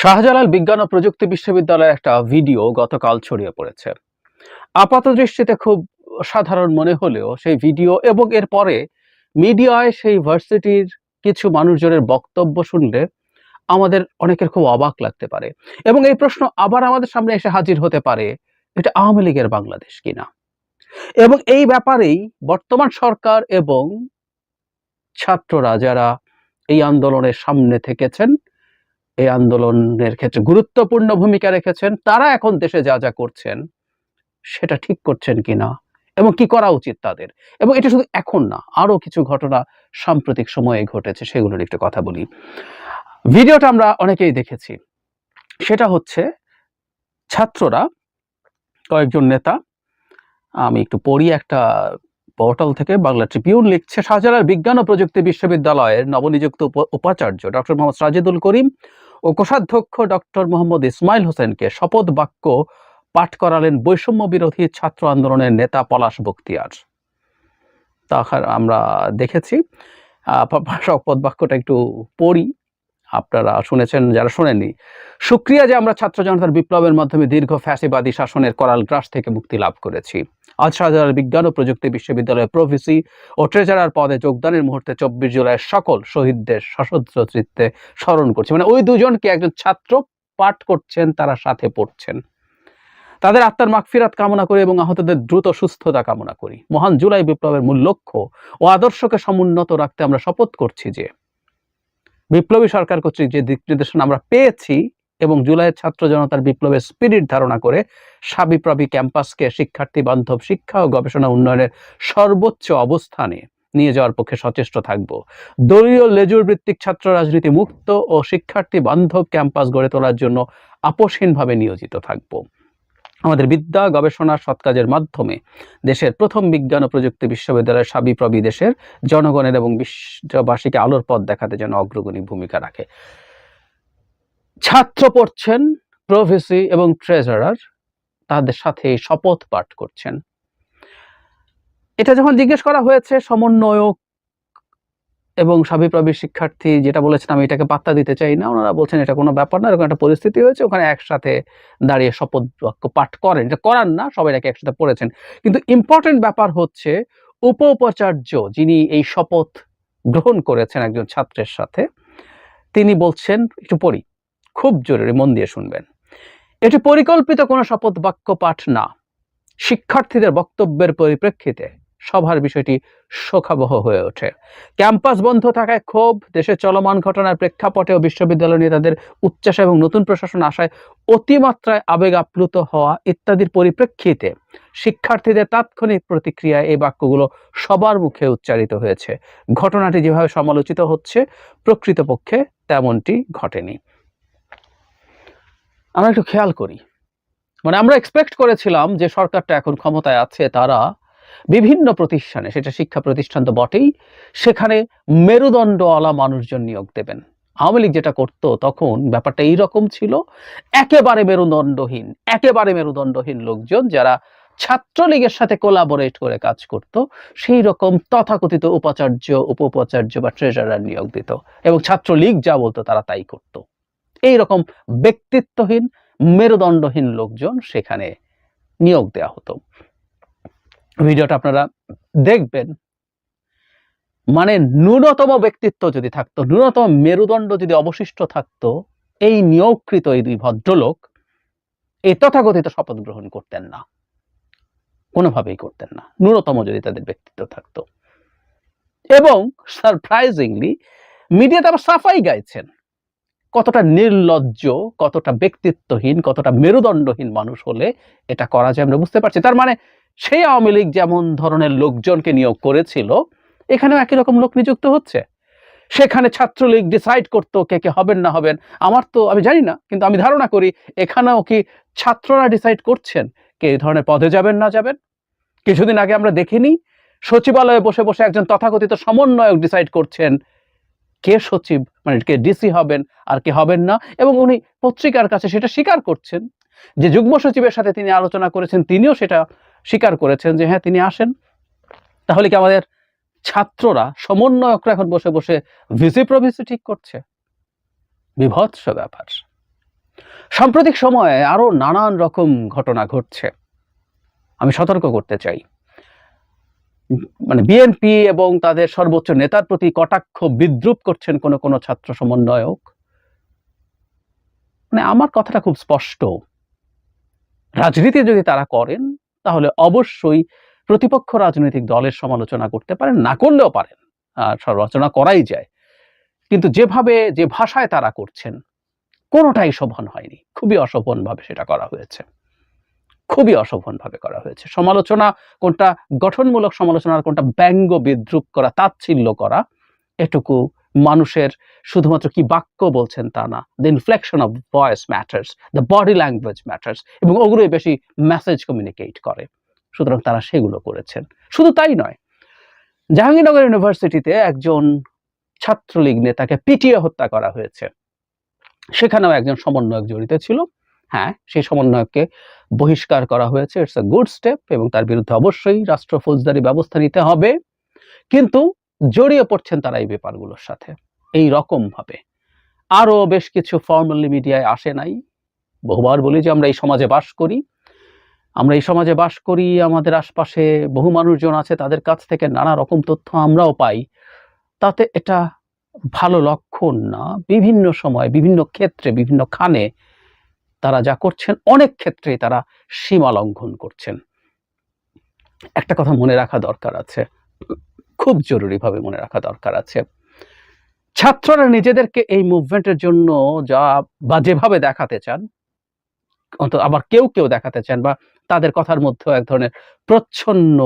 শাহজালাল বিজ্ঞান ও প্রযুক্তি বিশ্ববিদ্যালয়ের একটা ভিডিও গতকাল ছড়িয়ে পড়েছে। আপাত দৃষ্টিতে খুব সাধারণ মনে হলেও সেই ভিডিও এবং এর পরে মিডিয়ায় সেই ভার্সিটির কিছু মানুষজনের বক্তব্য শুনলে আমাদের অনেকের খুব অবাক লাগতে পারে এবং এই প্রশ্ন আবার আমাদের সামনে এসে হাজির হতে পারে, এটা আওয়ামী লীগের বাংলাদেশ কিনা? এবং এই ব্যাপারেই বর্তমান সরকার এবং ছাত্ররা যারা এই আন্দোলনের সামনে থেকেছেন এই আন্দোলনের ক্ষেত্রে গুরুত্বপূর্ণ ভূমিকা রেখেছেন, তারা এখন দেশে যা যা করছেন, সেটা ঠিক করছেন কিনা এবং কি করা উচিত তাদের? এবং এটা শুধু এখন না আরও কিছু ঘটনা সাম্প্রতিক সময়ে ঘটেছে সেগুলোর একটু কথা বলি। ভিডিওটা আমরা অনেকেই দেখেছি। সেটা হচ্ছে ছাত্ররা, কয়েকজন নেতা, আমি একটু পড়ি একটা পোর্টাল থেকে, বাংলা ট্রিবিউন লিখছে, শাহজালাল বিজ্ঞান ও প্রযুক্তি বিশ্ববিদ্যালয়ের নবনিযুক্ত উপ- উপাচার্য, ডক্টর মোহাম্মদ সাজিদুল করিম ও কোষাধ্যক্ষ ডক্টর মোহাম্মদ ইসমাইল হোসেনকে শপথ বাক্য পাঠ করালেন বৈষম্য বিরোধী ছাত্র আন্দোলনের নেতা পলাশ বক্তিয়ার তাহার আমরা দেখেছি। শপথ বাক্যটা একটু পড়ি। আপনারা শুনেছেন যারা শোনেননি। সুক্রিয়া যে আমরা ছাত্র জনতার বিপ্লবের মাধ্যমে দীর্ঘ ফ্যাসিবাদী শাসনের করাল গ্রাস থেকে মুক্তি লাভ করেছি। আজ শাহজালাল বিজ্ঞান ও প্রযুক্তি বিশ্ববিদ্যালয়ের প্রভিসি ও ট্রেজারার পদে যোগদানের মুহূর্তে চব্বিশ জুলাইয়ের সকল শহীদদের সশস্ত্র চিত্তে স্মরণ করছি। মানে ওই দুজনকে একজন ছাত্র পাঠ করছেন, তারা সাথে পড়ছেন। তাদের আত্মার মাগফিরাত কামনা করি এবং আহতদের দ্রুত সুস্থতা কামনা করি। মহান জুলাই বিপ্লবের মূল লক্ষ্য ও আদর্শকে সমুন্নত রাখতে আমরা শপথ করছি যে বিপ্লবী সরকার কর্তৃক যে দিক নির্দেশনা আমরা পেয়েছি এবং জুলাইয়ের ছাত্র জনতার বিপ্লবের স্পিরিট ধারণা করে সাবিপ্রবি ক্যাম্পাসকে শিক্ষার্থী বান্ধব শিক্ষা ও গবেষণা উন্নয়নের সর্বোচ্চ অবস্থানে নিয়ে যাওয়ার পক্ষে সচেষ্ট থাকব। দলীয় লেজুর ভিত্তিক ছাত্র রাজনীতি মুক্ত ও শিক্ষার্থী বান্ধব ক্যাম্পাস গড়ে তোলার জন্য আপোষহীনভাবে নিয়োজিত থাকব। আমাদের বিদ্যা, গবেষণা, সৎ কাজের মাধ্যমে দেশের প্রথম বিজ্ঞান ও প্রযুক্তি বিশ্ববিদ্যালয়ের সাবিপ্রবি দেশের জনগণের এবং বিশ্ববাসীকে আলোর পথ দেখাতে যেন অগ্রগণী ভূমিকা রাখে। ছাত্র পড়ছেন প্রভেসি এবং ট্রেজারার, তাদের সাথে শপথ পাঠ করছেন। এটা যখন জিজ্ঞেস করা হয়েছে সমন্বয়ক এবং সাবিপ্রবি শিক্ষার্থী যেটা বলেছেন, আমি এটাকে পাত্তা দিতে চাই না। ওনারা বলছেন, এটা কোনো ব্যাপার না, এরকম একটা পরিস্থিতি হয়েছে, ওখানে একসাথে দাঁড়িয়ে শপথ বাক্য পাঠ করেন। এটা করান না, সবাই নাকি একসাথে পড়েছেন। কিন্তু ইম্পর্টেন্ট ব্যাপার হচ্ছে উপ উপাচার্য যিনি এই শপথ গ্রহণ করেছেন একজন ছাত্রের সাথে, তিনি বলছেন, একটু পড়ি, খুব জরুরি, মন দিয়ে শুনবেন। এটি পরিকল্পিত কোনো শপথ বাক্য পাঠ না। শিক্ষার্থীদের বক্তব্যের পরিপ্রেক্ষিতে সভার বিষয়টি শোকাবহ হয়ে ওঠে। ক্যাম্পাস বন্ধ থাকায় ক্ষোভ, দেশের চলমান ঘটনার প্রেক্ষাপটে ও বিশ্ববিদ্যালয় নেতাদের উচ্চাসা এবং নতুন প্রশাসন আসায় অতিমাত্রায় আবেগ আপ্লুত হওয়া ইত্যাদির পরিপ্রেক্ষিতে শিক্ষার্থীদের তাৎক্ষণিক প্রতিক্রিয়ায় এই বাক্যগুলো সবার মুখে উচ্চারিত হয়েছে। ঘটনাটি যেভাবে সমালোচিত হচ্ছে, প্রকৃতপক্ষে তেমনটি ঘটেনি। আমরা একটু খেয়াল করি। মানে আমরা এক্সপেক্ট করেছিলাম যে সরকারটা এখন ক্ষমতায় আছে, তারা বিভিন্ন প্রতিষ্ঠানে, সেটা শিক্ষা প্রতিষ্ঠান তো বটেই, সেখানে মেরুদণ্ডওয়ালা মানুষজন নিয়োগ দেবেন। আওয়ামী লীগ যেটা করতো তখন ব্যাপারটা এইরকম ছিল, একেবারে মেরুদণ্ডহীন একেবারে মেরুদণ্ডহীন লোকজন যারা ছাত্রলীগের সাথে কোলাবোরেট করে কাজ করত সেই রকম তথাকথিত উপাচার্য উপ উপাচার্য বা ট্রেজারার নিয়োগ দিত এবং ছাত্রলীগ যা বলতো তারা তাই করত। এই রকম ব্যক্তিত্বহীন, মেরুদণ্ডহীন লোকজন সেখানে নিয়োগ দেওয়া হতো। ভিডিওটা আপনারা দেখবেন। মানে ন্যূনতম ব্যক্তিত্ব যদি থাকতো, ন্যূনতম মেরুদণ্ড যদি অবশিষ্ট থাকতো, এই নিয়োগকৃত এই দুই ভদ্রলোক এই তথাকথিত শপথ গ্রহণ করতেন না। কোনোভাবেই করতেন না। ন্যূনতম যদি তাদের ব্যক্তিত্ব থাকতো। এবং সারপ্রাইজিংলি মিডিয়াতে আবার সাফাই গাইছেন। কতটা নির্লজ্জ, কতটা ব্যক্তিত্বহীন, কতটা মেরুদণ্ডহীন মানুষ হলে এটা করা যায় আমরা বুঝতে পারছি। তার মানে সেই আওয়ামী লীগ যেমন ধরনের লোকজনকে নিয়োগ করেছিল, এখানেও একই রকম লোক নিযুক্ত হচ্ছে। সেখানে ছাত্রলীগ ডিসাইড করতো কে কে হবেন না হবেন, আমার তো আমি জানি না, কিন্তু আমি ধারণা করি এখানেও কি ছাত্ররা ডিসাইড করছেন কে এই ধরনের পদে যাবেন না যাবেন? কিছুদিন আগে আমরা দেখিনি, সচিবালয়ে বসে বসে একজন তথাকথিত সমন্বয়ক ডিসাইড করছেন কে সচিব মানে কে ডিসি হবেন আর কে হবেন না, এবং উনি পত্রিকার কাছে সেটা স্বীকার করছেন যে যুগ্ম সচিবের সাথে তিনি আলোচনা করেছেন, তিনিও সেটা স্বীকার করেছেন যে হ্যাঁ তিনি আসেন। তাহলে কি আমাদের ছাত্ররা, সমন্বয়করা এখন বসে বসে ভিসি প্রভিসি ঠিক করছে? বিভৎস ব্যাপার। সাম্প্রতিক সময়ে আরও নানান রকম ঘটনা ঘটছে। আমি সতর্ক করতে চাই। মানে বিএনপি এবং তাদের সর্বোচ্চ নেতার প্রতি কটাক্ষ বিদ্রুপ করছেন কোন কোন ছাত্র সমন্বয়ক। মানে আমার কথাটা খুব স্পষ্ট। রাজনীতি যদি তারা করেন তাহলে অবশ্যই প্রতিপক্ষ রাজনৈতিক দলের সমালোচনা করতে পারেন, না করলেও পারেন। আর সমালোচনা করাই যায়। কিন্তু যেভাবে, যে ভাষায় তারা করছেন, কোনোটাই শোভন হয়নি। খুবই অশোভন ভাবে সেটা করা হয়েছে। খুবই অশোভন ভাবে করা হয়েছে। সমালোচনা কোনটা গঠনমূলক সমালোচনা কোনটা ব্যঙ্গ বিদ্রুপ করা, তাচ্ছিল্য করা, এটুকু মানুষের শুধুমাত্র কি বাক্য বলছেন তা না the inflection of voice matters the body language matters এবং ওগুলোই বেশি মেসেজ কমিউনিকেট করে। সুতরাং তারা সেগুলো করেছেন। শুধু তাই নয়, জাহাঙ্গীরনগর ইউনিভার্সিটিতে একজন ছাত্রলীগ নেতাকে পিটিয়ে হত্যা করা হয়েছে। সেখানেও একজন সমন্বয়ক জড়িত ছিল। হ্যাঁ সেই সমন্বয়ককে বহিষ্কার করা হয়েছে। ইটস আ গুড স্টেপ এবং তার বিরুদ্ধে অবশ্যই রাষ্ট্র ফৌজদারি ব্যবস্থা নিতে হবে। কিন্তু জড়িয়ে পড়ছেন তারা এই ব্যাপারগুলোর সাথে, এই রকম ভাবে আরও বেশ কিছু ফর্মালি মিডিয়ায় আসে নাই। বহুবার বলি যে আমরা এই সমাজে বাস করি। আমরা এই সমাজে বাস করি, আমাদের আশপাশে বহু মানুষজন আছে, তাদের কাছ থেকে নানা রকম তথ্য আমরাও পাই। তাতে এটা ভালো লক্ষণ না। বিভিন্ন সময়, বিভিন্ন ক্ষেত্রে, বিভিন্ন খানে তারা যা করছেন, অনেক ক্ষেত্রে তারা সীমা লঙ্ঘন করছেন। একটা কথা মনে রাখা দরকার আছে। খুব জরুরিভাবে মনে রাখা দরকার আছে। ছাত্ররা নিজেদেরকে এই মুভমেন্টের জন্য যা বা যেভাবে দেখাতে চান অন্তত আবার কেউ কেউ দেখাতে চান বা তাদের কথার মধ্যেও এক ধরনের প্রচ্ছন্ন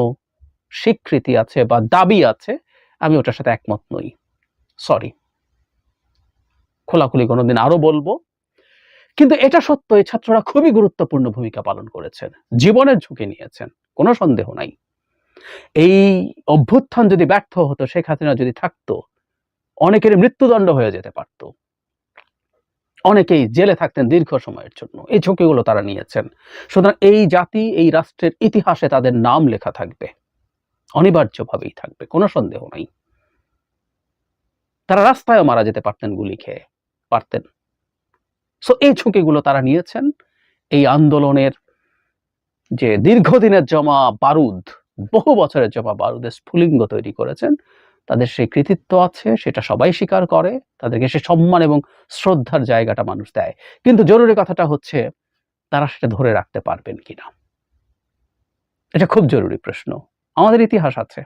স্বীকৃতি আছে বা দাবি আছে, আমি ওটার সাথে একমত নই। সরি খোলাখুলি কোনোদিন আরও বলব। কিন্তু এটা সত্য এই ছাত্ররা খুবই গুরুত্বপূর্ণ ভূমিকা পালন করেছেন। জীবনের ঝুঁকি নিয়েছেন। কোনো সন্দেহ নাই। এই অভ্যুত্থান যদি ব্যর্থ হতো, শেখ হাসিনা যদি থাকতো অনেকের মৃত্যুদণ্ড হয়ে যেতে পারত। অনেকেই জেলে থাকতেন দীর্ঘ সময়ের জন্য। এই ঝুঁকিগুলো তারা নিয়েছেন। সুতরাং এই জাতি, এই রাষ্ট্রের ইতিহাসে তাদের নাম লেখা থাকবে। অনিবার্যভাবেই থাকবে, কোনো সন্দেহ নাই। তারা রাস্তায়ও মারা যেতে পারতেন, গুলি খেয়ে পারতেন। সো এই ঝুঁকিগুলো তারা নিয়েছেন। এই আন্দোলনের যে দীর্ঘদিনের জমা বারুদ বহু বছরের জমা বারুদের স্ফুলিঙ্গ তৈরি করেছেন। তাদের সেই কৃতিত্ব আছে, সেটা সবাই স্বীকার করে। তাদেরকে সে সম্মান এবং শ্রদ্ধার জায়গাটা মানুষ দেয়। কিন্তু জরুরি কথাটা হচ্ছে, তারা সেটা ধরে রাখতে পারবেন কিনা? এটা খুব জরুরি প্রশ্ন। আমাদের ইতিহাস আছে।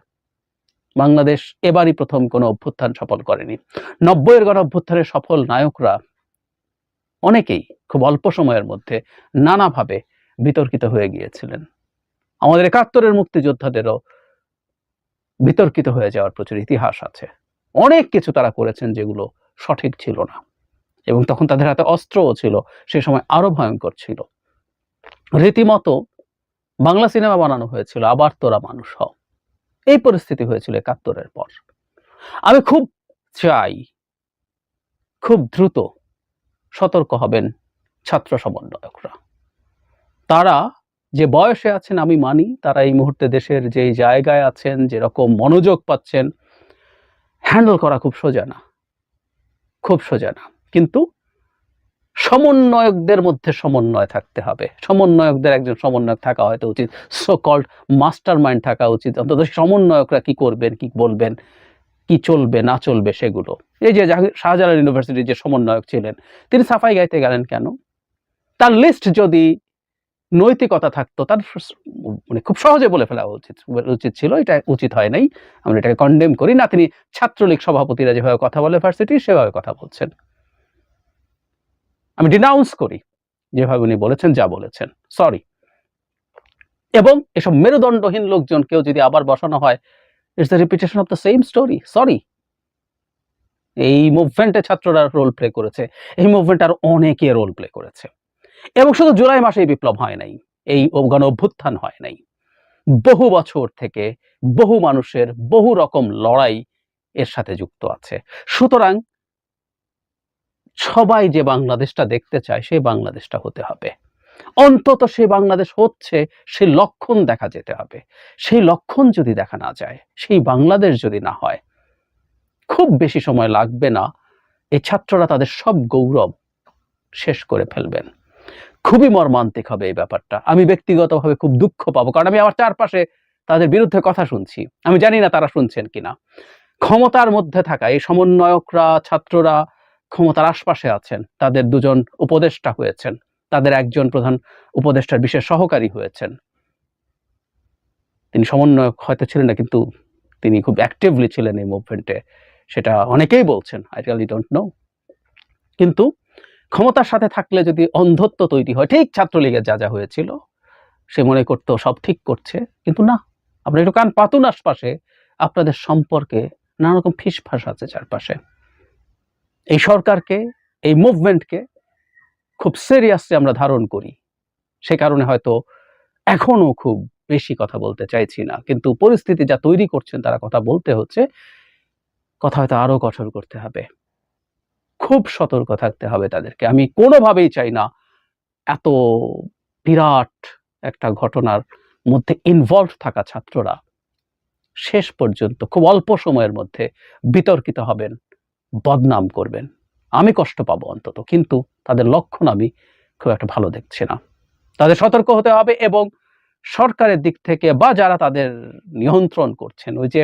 বাংলাদেশ এবারই প্রথম কোনো অভ্যুত্থান সফল করেনি। নব্বইয়ের গণ অভ্যুত্থানের সফল নায়করা অনেকেই খুব অল্প সময়ের মধ্যে নানাভাবে বিতর্কিত হয়ে গিয়েছিলেন। আমাদের একাত্তরের মুক্তিযোদ্ধাদেরও বিতর্কিত হয়ে যাওয়ার প্রচুর ইতিহাস আছে। অনেক কিছু তারা করেছেন যেগুলো সঠিক ছিল না। এবং তখন তাদের হাতে অস্ত্রও ছিল, সে সময় আরও ভয়ঙ্কর ছিল। রীতিমতো বাংলা সিনেমা বানানো হয়েছিল, আবার তোরা মানুষ হও। এই পরিস্থিতি হয়েছিল একাত্তরের পর। আমি খুব চাই, খুব দ্রুত সতর্ক হবেন ছাত্র সমন্বয়করা। তারা যে বয়সে আছেন আমি মানি, তারা এই মুহূর্তে দেশের যে জায়গায় আছেন যেরকম মনোযোগ পাচ্ছেন, হ্যান্ডেল করা খুব সোজা না। খুব সোজা না। কিন্তু সমন্বয়কদের মধ্যে সমন্বয় থাকতে হবে। সমন্বয়কদের একজন সমন্বয়ক থাকা হয়তো উচিত। সো কল্ড মাস্টার মাইন্ড থাকা উচিত। অন্তত সমন্বয়করা কি করবেন, কি বলবেন, কি চলবে, না চলবে সেগুলো। এই যে শাহজালাল ইউনিভার্সিটির যে সমন্বয়ক ছিলেন, তিনি সাফাই গাইতে গেলেন কেন? তার লিস্ট যদি নৈতিকতা থাকতো, তার মানে খুব সহজে বলে ফেলা উচিত উচিত ছিল, এটা উচিত হয় নাই। আমরা এটাকে কন্ডেম করি না, তিনি ছাত্রলীগ সভাপতিরা যেভাবে কথা বলে ভার্সিটি সেভাবে কথা বলছেন। আমি ডিনাউন্স করি, যেভাবে উনি বলেছেন, যা বলেছেন। সরি এবং এসব মেরুদণ্ডহীন লোকজনকেও যদি আবার বসানো হয় it's the repetition of the same story sorry এই মুভমেন্টে ছাত্ররা রোল প্লে করেছে, এই মুভমেন্ট আর অনেকে রোল প্লে করেছে। এবং শুধু জুলাই মাসে এই বিপ্লব হয় নাই, এই গণ অভ্যুত্থান হয় নাই। বহু বছর থেকে বহু মানুষের বহু রকম লড়াই এর সাথে যুক্ত আছে। সুতরাং সবাই যে বাংলাদেশটা দেখতে চায়, সেই বাংলাদেশটা হতে হবে। অন্তত সে বাংলাদেশ হচ্ছে সেই লক্ষণ দেখা যেতে হবে। সেই লক্ষণ যদি দেখা না যায়, সেই বাংলাদেশ যদি না হয়, খুব বেশি সময় লাগবে না। এই ছাত্ররা তাদের সব গৌরব শেষ করে ফেলবেন। খুবই মর্মান্তিক হবে এই ব্যাপারটা। আমি ব্যক্তিগতভাবে খুব দুঃখ পাবো, কারণ আমি আমার চারপাশে তাদের বিরুদ্ধে কথা শুনছি। আমি জানি না তারা শুনছেন কিনা। ক্ষমতার মধ্যে থাকা এই সমন্বয়করা, ছাত্ররা ক্ষমতার আশপাশে আছেন। তাদের দুজন উপদেষ্টা হয়েছেন। তাদের একজন প্রধান উপদেষ্টার বিশেষ সহকারী হয়েছেন। তিনি সমন্বয়ক হয়তো ছিলেন না, কিন্তু তিনি খুব অ্যাক্টিভলি ছিলেন এই মুভমেন্টে সেটা অনেকেই বলছেন আই রিয়ালি ডোন্ট নো কিন্তু ক্ষমতার সাথে থাকলে যদি অন্ধত্ব তৈরি হয়, ঠিক ছাত্রলীগের যা যা হয়েছিল, সে মনে করতো সব ঠিক করছে, কিন্তু না আপনি একটু কান পাতুন আশপাশে আপনাদের সম্পর্কে নানা রকম ফিসফাস আছে চারপাশে। এই সরকারকে, এই মুভমেন্টকে খুব সিরিয়াসলি আমরা ধারণ করি। সে কারণে হয়তো এখনও খুব বেশি কথা বলতে চাইছি না, কিন্তু পরিস্থিতি যা তৈরি করছেন, তারা কথা বলতে হচ্ছে, কথা হয়তো আরও কঠোর করতে হবে। খুব সতর্ক থাকতে হবে তাদেরকে। আমি কোনোভাবেই চাই না এত বিরাট একটা ঘটনার মধ্যে ইনভলভ থাকা ছাত্ররা শেষ পর্যন্ত, খুব অল্প সময়ের মধ্যে বিতর্কিত হবেন, বদনাম করবেন। আমি কষ্ট পাবো অন্তত, কিন্তু তাদের লক্ষণ আমি খুব একটা ভালো দেখছি না। তাদের সতর্ক হতে হবে এবং সরকারের দিক থেকে বা যারা তাদের নিয়ন্ত্রণ করছেন, ওই যে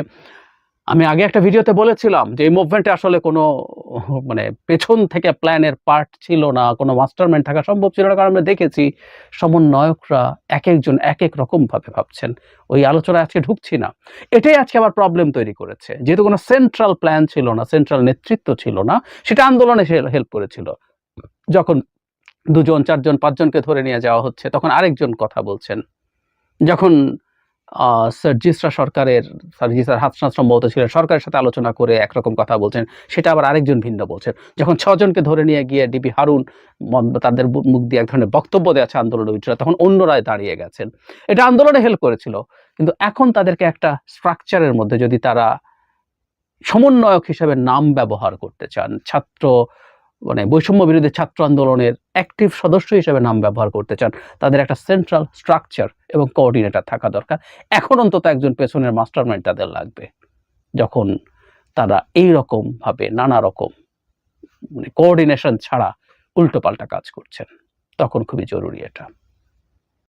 আমি আগে একটা ভিডিওতে বলেছিলাম যে এই মুভমেন্টে আসলে কোনো মানে পেছন থেকে প্ল্যানের পার্ট ছিল না, কোনো মাস্টারমাইন্ড থাকা সম্ভব ছিল না। কারণ আমরা দেখেছি সমন্বয়করা এক একজন এক এক রকম ভাবে ভাবছেন। ওই আলোচনায় আজকে ঢুকছি না। এটাই আজকে আবার প্রবলেম তৈরি করেছে। যেহেতু কোনো সেন্ট্রাল প্ল্যান ছিল না সেন্ট্রাল নেতৃত্ব ছিল না, সেটা আন্দোলনে সে হেল্প করেছিল। যখন দুজন, চারজন, পাঁচজনকে ধরে নিয়ে যাওয়া হচ্ছে, তখন আরেকজন কথা বলছেন। যখন আহ, স্যার জিসরা সরকারের স্যার জিসার হাসনাত সম্ভবত ছিলেন সরকারের সাথে আলোচনা করে একরকম কথা বলছেন সেটা আবার আরেকজন ভিন্ন বলছেন। যখন ছজনকে ধরে নিয়ে গিয়ে ডিবি হারুন তাদের মুখ দিয়ে এক ধরনের বক্তব্য দেওয়া আন্দোলনের বিরুদ্ধে তখন অন্যরাই দাঁড়িয়ে গেছেন। এটা আন্দোলনে হেল্প করেছিল কিন্তু এখন তাদেরকে একটা স্ট্রাকচারের মধ্যে যদি তারা সমন্বয়ক হিসেবে নাম ব্যবহার করতে চান ছাত্র মানে বৈষম্য বিরোধী ছাত্র আন্দোলনের অ্যাক্টিভ সদস্য হিসেবে নাম ব্যবহার করতে চান, তাদের একটা সেন্ট্রাল স্ট্রাকচার এবং কোঅর্ডিনেটর থাকা দরকার। এখন অন্তত একজন পেছনের মাস্টার মাইন্ড তাদের লাগবে, যখন তারা এই রকমভাবে নানা রকম মানে কোঅর্ডিনেশন ছাড়া উল্টোপাল্টা কাজ করছেন। তখন খুবই জরুরি এটা।